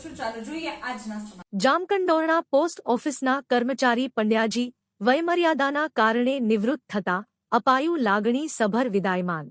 છું ચાલો? જોઈએ આજના જામકંડોરણા પોસ્ટ ઓફિસના કર્મચારી પંડ્યાજી વયમર્યાદાના કારણે નિવૃત્ત થતા અપાયું લાગણી સભર વિદાયમાન.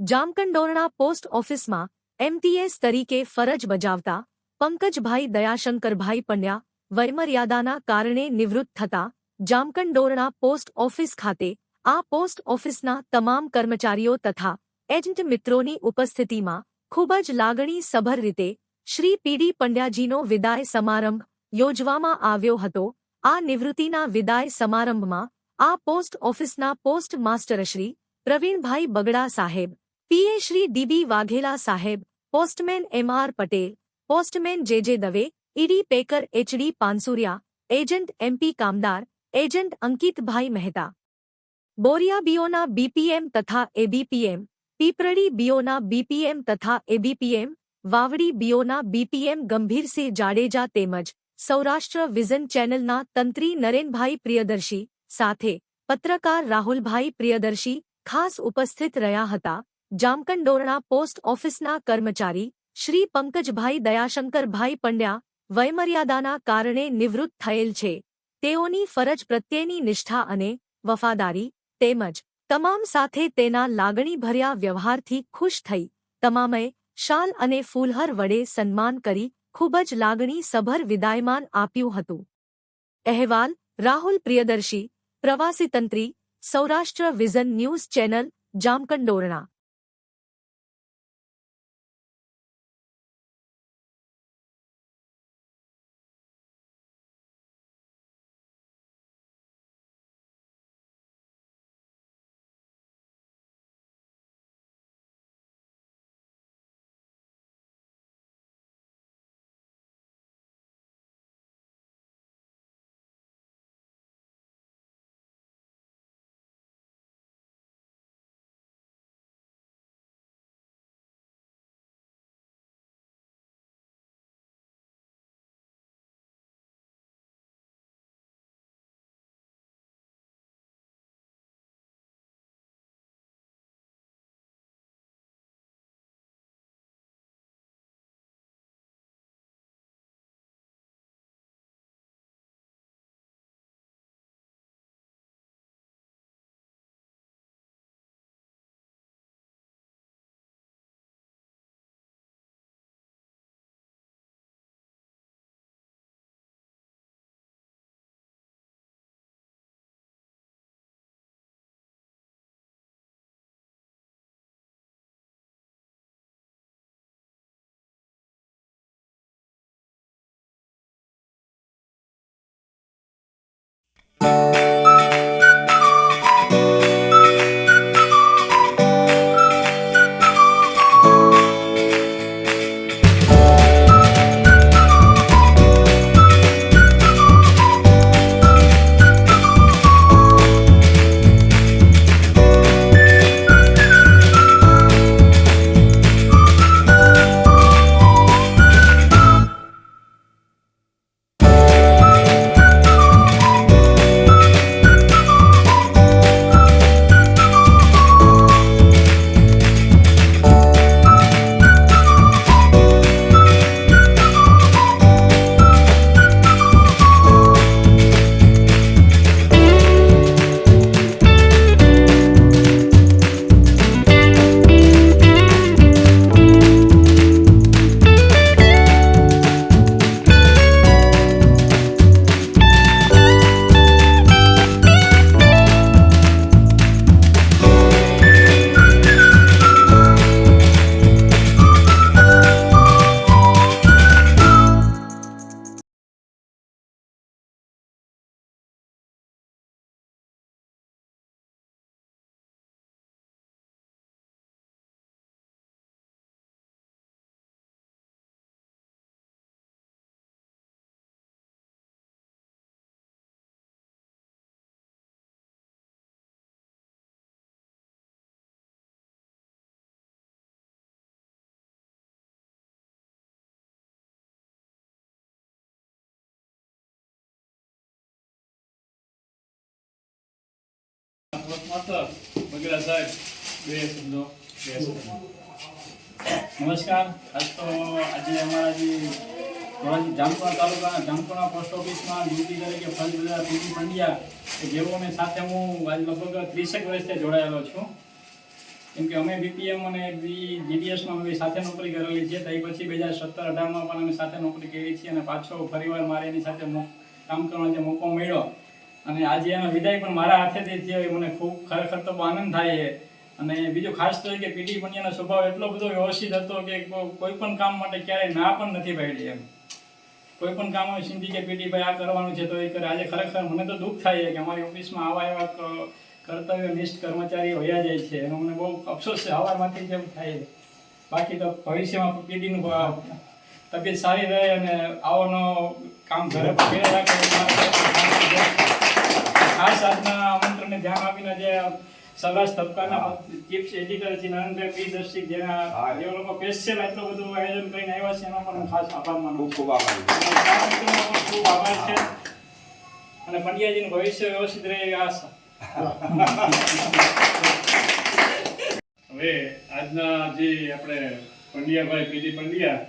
જામકંડોરણા પોસ્ટ ઓફિસમાં એમટીએસ તરીકે ફરજ બજાવતા પંકજભાઈ દયાશંકરભાઈ પંડ્યા વયમર્યાદાના કારણે નિવૃત્ત થતા જામકંડોરણા પોસ્ટ ઓફિસ ખાતે આ પોસ્ટ ઓફિસના તમામ કર્મચારીઓ તથા એજન્ટ મિત્રોની ઉપસ્થિતિમાં ખૂબ જ લાગણી સભર રીતે શ્રી પીડી પંડ્યાજીનો વિદાય સમારંભ યોજવામાં આવ્યો હતો. આ નિવૃત્તિના વિદાય સમારંભમાં આ પોસ્ટ ઓફિસના પોસ્ટ માસ્ટરશ્રી પ્રવીણભાઈ બગડા સાહેબ પીએ શ્રી ડીબી વાઘેલા સાહેબ, postman M R Patel, postman J J Dave ED packer HD Pansuriya, agent MP Kamdar, agent Ankitbhai Mehta. Boriya બીઓના BPM તથા એબીપીએમ પીપરડી બીઓના બીપીએમ તથા એબીપીએમ વાવડી બીઓના બીપીએમ ગંભીરસિંહ જાડેજા તેમજ સૌરાષ્ટ્ર વિઝન ચેનલના તંત્રી નરેનભાઈ પ્રિયદર્શી સાથે પત્રકાર રાહુલભાઈ પ્રિયદર્શી ખાસ ઉપસ્થિત રહ્યા હતા. જામકંડોરણા પોસ્ટ ઓફિસના કર્મચારી શ્રી પંકજભાઈ દયાશંકરભાઈ પંડ્યા વયમર્યાદાના કારણે નિવૃત્ત થયેલ છે. તેઓની ફરજ પ્રત્યેની નિષ્ઠા અને વફાદારી તેમજ તમામ સાથે તેના લાગણીભર્યા વ્યવહારથી ખુશ થઈ. તમામે શાલ અને ફૂલહર વડે સન્માન કરી ખૂબ જ લાગણી સભર વિદાયમાન આપ્યું હતું. અહેવાલ, Rahul Priyadarshi પ્રવાસીતંત્રી Saurashtra vision news channel, Jamkandorna. નમસ્કાર આજ તો આજે અમારા જે જામકુણા તાલુકાના જામકુણા પોસ્ટ ઓફિસમાં ડ્યુટી તરીકે ફરજ બજાર પીટી પંડ્યા કે જેઓને સાથે હું આજ લગભગ ત્રીસેક વર્ષથી જોડાયેલો છું કેમ કે અમે બીપીએમ અને જીડીએસમાં અમે સાથે નોકરી કરેલી છે ત્યાર પછી બે હજાર સત્તર અઢારમાં પણ અમે સાથે નોકરી કરી છે અને પાછો ફરીવાર મારે એની સાથે કામ કરવાનો જે મોકો મળ્યો અને આજે એનો વિદાય પણ મારા હાથેથી થયો એ મને ખૂબ ખરેખર તો આનંદ થાય છે. અને બીજું ખાસ તો એ કે પીટી પંડ્યાનો સ્વભાવ એટલો બધો વ્યવસ્થિત હતો કે કોઈ પણ કામ માટે ક્યારેય ના પણ નથી પાડી એમ. કોઈ પણ કામ હોય સિંધી કે પીટી ભાઈ આ કરવાનું છે તો એ કરે. આજે ખરેખર મને તો દુઃખ થાય છે કે અમારી ઓફિસમાં આવા એવા કર્તવ્ય નિષ્ઠ કર્મચારી વયા જાય છે. એનો મને બહુ અફસોસ છે. હવામાંથી જેમ થાય બાકી તો ભવિષ્યમાં પીટીનું તબિયત સારી રહે અને આવોનો કામ ઘરે રાખે ખાસ આજના આમંત્રણને ધ્યાન આપીને જે સૌરાષ્ટ્ર તબકાના ચીફ એડિટર છે નરેન્દ્રભાઈ પી દર્શિક જેના જે લોકો સ્પેશિયલ આટલું બધું આયોજન કરીને આવ્યા છે એનો પણ હું ખાસ આભાર માનું ખૂબ ખૂબ આભાર. ખૂબ આભાર છે. અને પંડ્યાજીનું ભવિષ્ય વ્યવસ્થિત રહે એવી આશા. હવે આજના જે આપણે પંડ્યાભાઈ પીજી પંડ્યા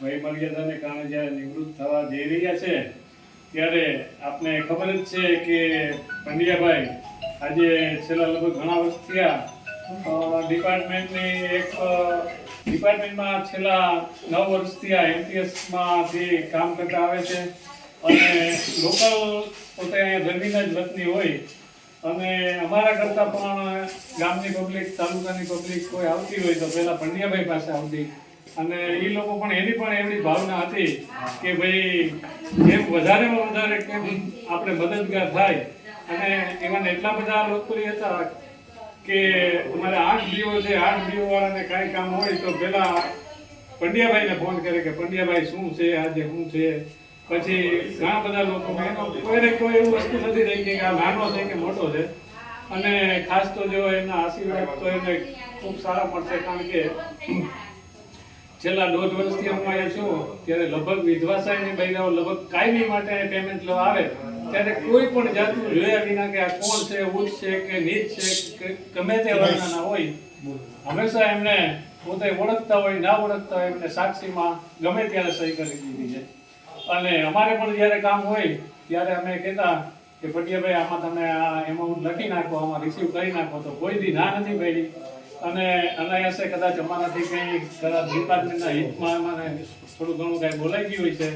વય મર્યાદાને કારણે જ્યારે નિવૃત્ત થવા જઈ રહ્યા છે ત્યારે આપને ખબર જ છે કે પંડ્યાભાઈ આજે છેલ્લા લગભગ ઘણા વર્ષ થયા ડિપાર્ટમેન્ટની એક ડિપાર્ટમેન્ટમાં છેલ્લા નવ વર્ષ થયા એમટીએસમાંથી કામ કરતા આવે છે અને લોકલ પોતે અહીંયા દરમિયાન જ વતની હોય અને અમારા કરતાં પણ ગામની પબ્લિક તાલુકાની પબ્લિક કોઈ આવતી હોય તો પહેલાં પંડ્યાભાઈ પાસે આવતી અને એ લોકો પણ એની પણ એવી ભાવના હતી કે ભાઈ જેમ વધારેમાં વધારે કેમ આપણે મદદગાર થાય. અને એમાં એટલા બધા લોકપ્રિય હતા કે અમારે આઠ દીવો છે, આઠ દીવો વાળાને કાંઈ કામ હોય તો પહેલા પંડ્યાભાઈને ફોન કરે કે પંડ્યાભાઈ શું છે, આજે શું છે? પછી ઘણા બધા લોકો કોઈને કોઈ એવું વસ્તુ નથી રહી કે આ નાનો છે કે મોટો છે. અને ખાસ તો જો એના આશીર્વાદ તો એને ખૂબ સારા મળશે કારણ કે છેલ્લા દોઢ વર્ષથી હું અહીંયા છું. ત્યારે લગભગ વિધવા સહાયની બૈરાઓ લગભગ કાયમી માટે પેમેન્ટ લેવા આવે. ત્યારે કોઈ પણ જાતનું જોયા વિના કે આ કોણ છે ઉચ્ચ છે કે નીચ છે, કે ગમે તે વર્ણના હોય, હંમેશા એમને પોતે ઓળખતા હોય, ના ઓળખતા હોય, એમને સાક્ષીમાં ગમે ત્યારે સહી કરી દીધી છે. અને અમારે પણ જ્યારે કામ હોય, ત્યારે અમે કહેતા કે પટિયાભાઈ આમાં તમે આ એમાઉન્ટ લખી નાખો, આમાં રિસીવ કરી નાખો. તો કોઈ દી ના નથી પડી અને અનાયાસે કદાચ અમારાથી કંઈ કદાચ ડિપાર્ટમેન્ટના હિતમાં અમારે થોડું ઘણું કાંઈ બોલાઈ ગયું હોય છે,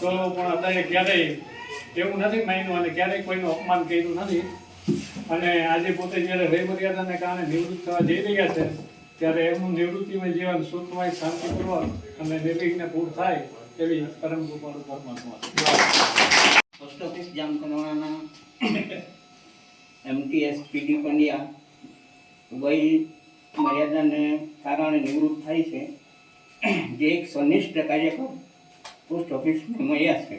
તો પણ અત્યારે ક્યારેય એવું નથી માન્યું અને ક્યારેય કોઈનું અપમાન કર્યું નથી. અને આજે પોતે જ્યારે વય મર્યાદાને કારણે નિવૃત્ત થવા જઈ રહ્યા છે, ત્યારે એમનું નિવૃત્તિમય જીવન સુખમય, શાંતિપૂર્વક અને નિર્વિઘ્ને પૂર્ણ થાય એવી પરમ કૃપાળુ પરમાત્મા. પોસ્ટ ઓફિસ જામકંડોળાના એમટીએસ પીડી પંડ્યા વય મર્યાદાને કારણે નિવૃત્ત થાય છે, જે એક સનિષ્ઠ કાર્યકર પોસ્ટ ઓફિસને મળ્યા છે.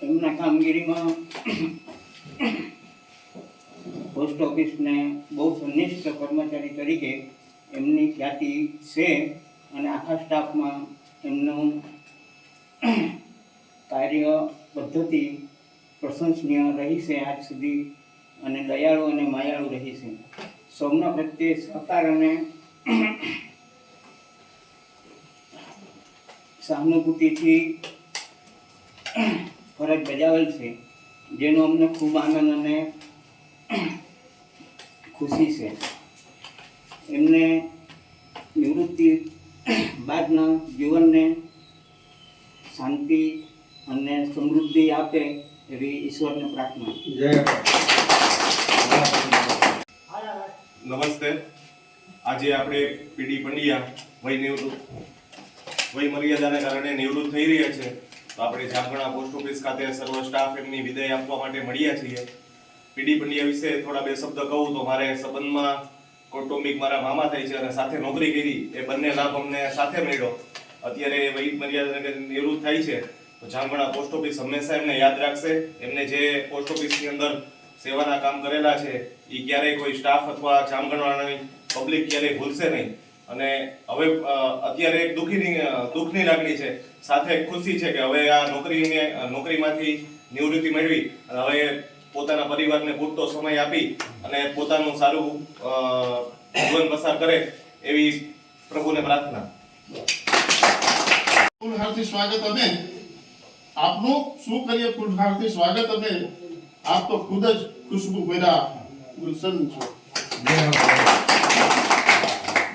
એમના કામગીરીમાં પોસ્ટ ઓફિસને બહુ સનિષ્ઠ કર્મચારી તરીકે એમની ખ્યાતિ છે અને આખા સ્ટાફમાં એમનું કાર્ય પદ્ધતિ પ્રશંસનીય રહી છે. આજ સુધી અને દયાળુ અને માયાળુ રહીશું સૌના પ્રત્યે સહકાર અને સહાનુભૂતિથી ફરજ બજાવેલ છે, જેનો અમને ખૂબ આનંદ અને ખુશી છે. એમને નિવૃત્તિ બાદના જીવનને શાંતિ અને સમૃદ્ધિ આપે એવી ઈશ્વરને પ્રાર્થના. નમસ્તે. આજે આપણે પીડી પંડ્યા, વય નિવૃત્ત વય મર્યાદાને કારણે નિવૃત્ત થઈ રહ્યા છે. તો આપણે જામગણા પોસ્ટ ઓફિસ ખાતે સર્વ સ્ટાફ એમની વિદાય આપવા માટે મળ્યા છીએ. પીડી પંડ્યા વિશે થોડા બે શબ્દ કહું તો મારે સંબંધમાં કૌટુંબિક મારા મામા થાય છે અને સાથે નોકરી કરી. એ બંને લાભ અમને સાથે મળ્યો. અત્યારે વય મર્યાદાને નિવૃત્ત થાય છે. તો જામગણા પોસ્ટ ઓફિસ હંમેશા એમને યાદ રાખશે. એમને જે પોસ્ટ ઓફિસની અંદર સેવાના કામ કરેલા છે એ ક્યારેય કોઈ સ્ટાફ અથવા જામગણવાળાની પબ્લિક ક્યારેય ભૂલશે નહીં. અને હવે અત્યારે એક દુઃખીની દુઃખની લાગણી છે. સાથે ખુશી છે કે હવે આ નોકરીને નોકરીમાંથી નિવૃત્તિ મેળવી અને હવે પોતાના પરિવારને પૂરતો સમય આપી અને પોતાનું સારું જીવન પસાર કરે એવી પ્રભુને પ્રાર્થના. ફૂલહારથી સ્વાગત અમે. આપનું શું કરીએ ફૂલહારથી સ્વાગત અમે. આપ તો ખુદ જ ખુશબુ ભર્યા. ગુલશન છો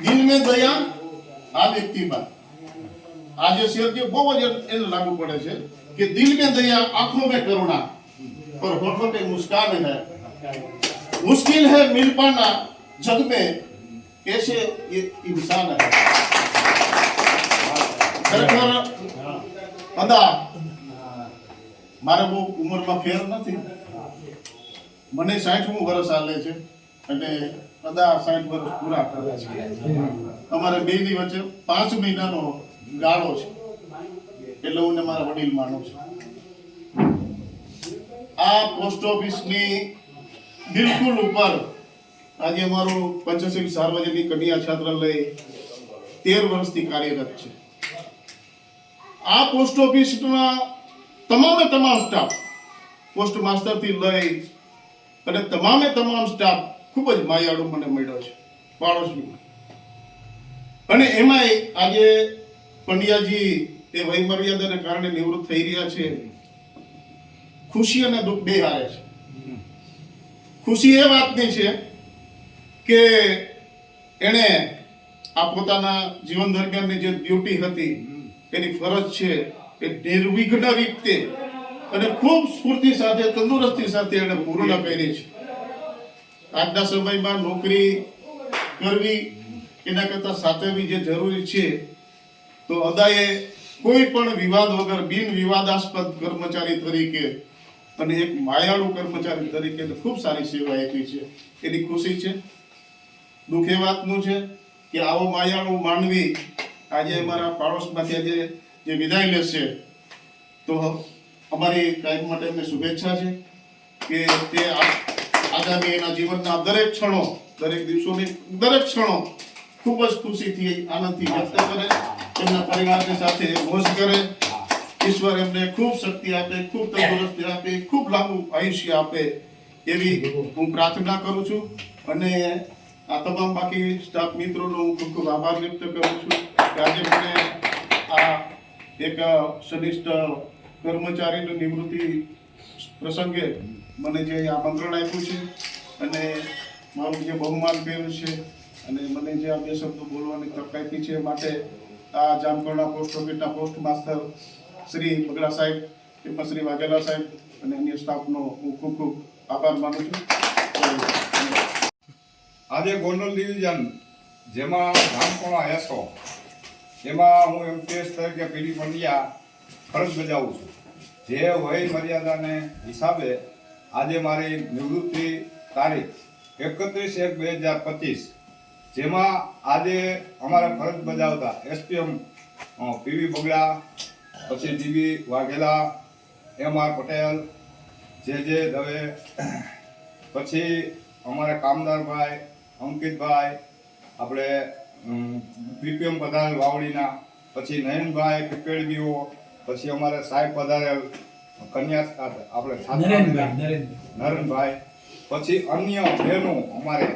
દિલ મેં દયા આ વ્યક્તિમાં આજે શેર જે બહુ જ એને લાગુ પડે છે કે દિલ મેં દયા આંખों में करुणा पर होठों पे मुस्कान है मुश्किल है मिल पाना जग में कैसे ये इंसान है ખરેખર અદા મારે બહુ ઉંમરમાં ફેર નથી મને સાઠમું વર્ષ હાલે છે અને અદા સાઠ વર્ષ પૂરા કરે છે. અમારે બેની વચ્ચે પાંચ મહિનાનો ગાળો છે. એટલે હું ને મારા વડીલ માનું છું. આ પોસ્ટ ઓફિસની બિલકુલ ઉપર આજે અમારું પંચશીલ સાર્વજનિક કન્યા છાત્રાલય તેર વર્ષથી કાર્યરત છે. આ પોસ્ટ ઓફિસના તમામે તમામ સ્ટાફ પોસ્ટ માસ્ટરથી લઈ અને તમામે તમામ સ્ટાફ ખૂબ જ માયાળુ મને મળ્યો છે, પાડોશીમાં. અને એમાંય આજે પંડ્યાજી એ વયમર્યાદાને કારણે નિવૃત્ત થઈ રહ્યા છે. ખુશી અને દુઃખ બે હારે છે. ખુશી એ વાતની છે કે એણે આ પોતાના જીવન દરમિયાનની જે ડ્યુટી હતી, એની ફરજ છે એ નિર્વિઘ્ન રીતે અને ખૂબ સ્ફૂર્તિ સાથે, તંદુરસ્તી સાથે એણે પૂર્ણ પહેરી છે. આજના સમયમાં નોકરી કરવી એના કરતાં સાચવવી જે જરૂરી છે, તો અદાએ કોઈ પણ વિવાદ વગર બિન વિવાદાસ્પદ કર્મચારી તરીકે અને એક માયાળુ કર્મચારી તરીકે ખૂબ સારી સેવા આપી છે. એની ખુશી છે, દુઃખ એ વાતનું છે કે આવો માયાળુ માનવી આજે અમારા પાડોશમાંથી આજે જે વિદાય લેશે, તો અમારી ટાઈમ માટે એમને શુભેચ્છા છે કે તે આગામી એના જીવનના દરેક ક્ષણો, દરેક દિવસોની દરેક ક્ષણો ખૂબ જ ખુશીથી, આનંદથી વ્યક્ત કરે, એમના પરિવારની સાથે મોજ કરે. ઈશ્વર એમને ખૂબ શક્તિ આપે, ખૂબ તંદુરસ્તી આપે, ખૂબ લાંબુ આયુષ્ય આપે એવી હું પ્રાર્થના કરું છું. અને આ તમામ બાકી સ્ટાફ મિત્રોનો હું ખૂબ ખૂબ આભાર વ્યક્ત કરું છું. આજે મને આ એક સનિષ્ઠ કર્મચારીની નિવૃત્તિ પ્રસંગે મને જે આમંત્રણ આપ્યું છે અને મારું જે બહુમાન પહેર્યું છે અને મને જે આ બે શબ્દો બોલવાની તક આપી છે માટે આ જામકરણા પોસ્ટ ઓફિસના પોસ્ટ માસ્તર શ્રી બગડા સાહેબ, તેમજ શ્રી વાઘેલા સાહેબ અને અન્ય સ્ટાફનો હું ખૂબ ખૂબ આભાર માનું છું. આજે ગોંડલ ડિવિઝન, જેમાં રામકોણા એસો એમાં હું એમપીએસ તરીકે પીડી પંડ્યા ફરજ બજાવું છું. જે વય મર્યાદાને હિસાબે આજે મારી નિવૃત્તિ તારીખ એકત્રીસ એક બે હજાર પચીસ, જેમાં આજે અમારે ફરજ બજાવતા એસપીએમ પીવી બગડા, પછી DB Vaghela, M R Patel, J J Dave, પછી અમારા કામદારભાઈ, અંકિતભાઈ, આપણે બીપીએમ પધારેલ વાવડીના, પછી નયનભાઈ પીપેડબીઓ પછી અમારે સાહેબ પધારેલ કન્યા આપણે નરેનભાઈ પછી અન્ય બહેનો અમારે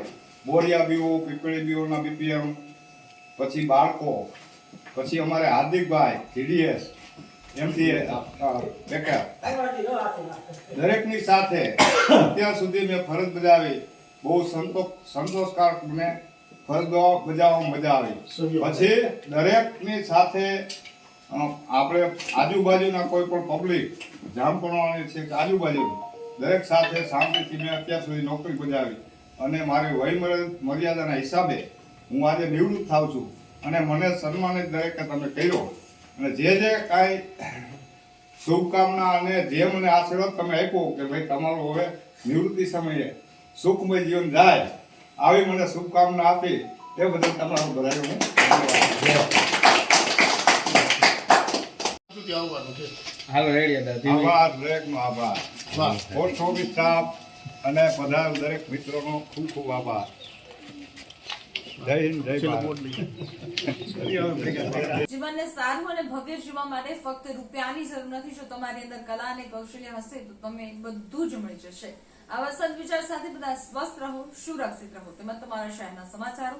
બોરિયા બીઓ પીપળી બીઓના બીપીએમ પછી બાળકો પછી અમારે હાર્દિકભાઈ ટીડીએસ એમથી બેકર. દરેકની સાથે અત્યાર સુધી મેં ફરજ બજાવી. બહુ સંતોષ સંતોષકારક મને ફરજ બજાવવામાં મજા આવી. પછી દરેકની સાથે આપણે આજુબાજુના કોઈ પણ પબ્લિક જામપણવાની છે કે આજુબાજુ દરેક સાથે શાંતિથી મેં અત્યાર સુધી નોકરી બજાવી અને મારી વય મર્યાદાના હિસાબે હું આજે નિવૃત્ત થાઉં છું. અને મને સન્માનિત દરેકે તમે કર્યો. અને જે જે કાંઈ શુભકામના અને જે મને આશીર્વાદ તમે આપ્યો કે ભાઈ તમારું હવે નિવૃત્તિ સમયે સુખમય જીવન જાય, આવી મને શુભકામના આપી. એ બદલ તમારો બધાને હું ધન્યવાદ સુધી આવવાનું છે. આભાર દરેકનો આભાર. પોસ્ટ ઓફિસ સ્ટાફ અને બધા દરેક મિત્રોનો ખૂબ ખૂબ આભાર. જય હિન્દ જય ભારત. જીવનને સારું અને ભવ્ય જીવવા માટે ફક્ત રૂપિયાની જરૂર નથી. જો તમારી અંદર કલા અને કૌશલ્ય હશે તો તમે બધું જ મળી જશે. આવા સદવિચાર સાથે બધા સ્વસ્થ રહો સુરક્ષિત રહો. તેમજ તમારા શહેરના સમાચારો